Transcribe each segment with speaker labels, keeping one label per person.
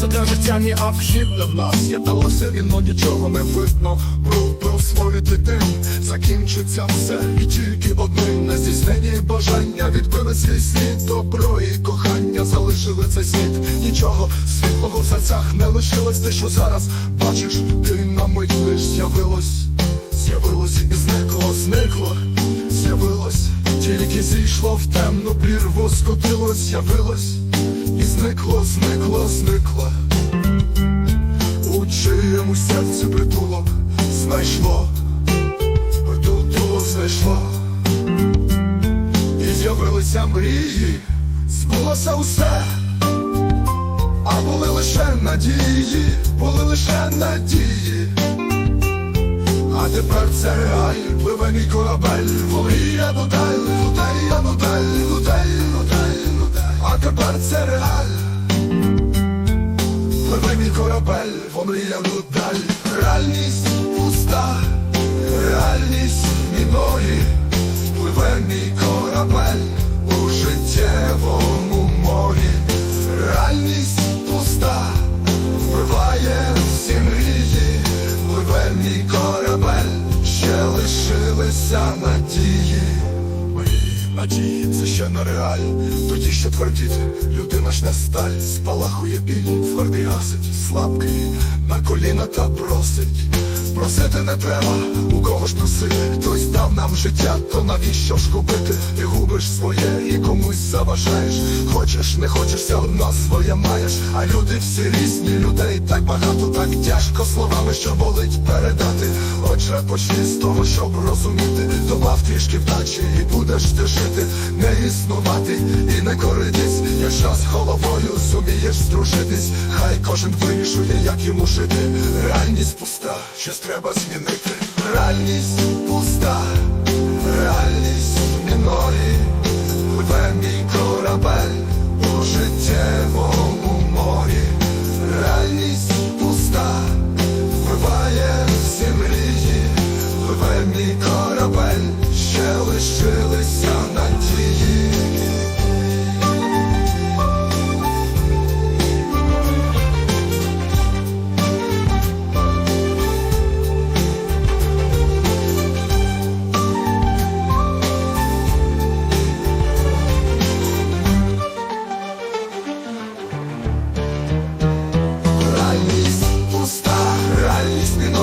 Speaker 1: Це життя ні обхід не в нас Є далося віно, нічого не видно. Пробив свої дим Закінчиться все. І тільки одним Нездійснені бажання. Відбили свій світ Добро і кохання. Залишили цей світ. Нічого світлого в серцях не лишилось. Те, що зараз бачиш, ти на мить лиш з'явилось. З'явилось і зникло, зникло, з'явилось, тільки зійшло в темну прірву, скотилось, з'явилось, і зникло, зникло, зникло. У чиєму серці притулок знайшло, притулок знайшло, і з'явилися мрії, збулося усе, а були лише надії, були лише надії. А тепер це реаль, пливе мій корабель, волія дай, ну я корабель, волія ну дай. Реальність пуста, реальність мінорі, пливе мій корабель у життєвому морі. Реальність пуста, вбиває всі мрії, пливе мій корабель, ще лишилися надії. Надії, це ще не реаль, тоді ще твердіти, людина ж не сталь, спалахує біль, твердий гасить, слабкий, на коліна та просить. Просити не треба, у кого ж просити Хтось дав нам життя, то навіщо ж губити? Ти губиш своє і комусь заважаєш. Хочеш, не хочеш, все одно своє маєш. А люди всі різні, людей так багато, так тяжко словами, що болить передати. Отже, почни з того, щоб розуміти трішки вдачі і будеш ти жити Не існувати і не коритись. Якщо з головою зумієш здружитись. Хай кожен вирішує, як йому жити. Реальність пуста, щось треба змінити. Реальність пуста, реальність ще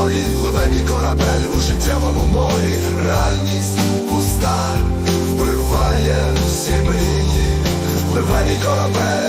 Speaker 1: мінорі, пливе мій корабель у життєвому морі. Реальність пуста, вбиває всі мрії, пливе корабель,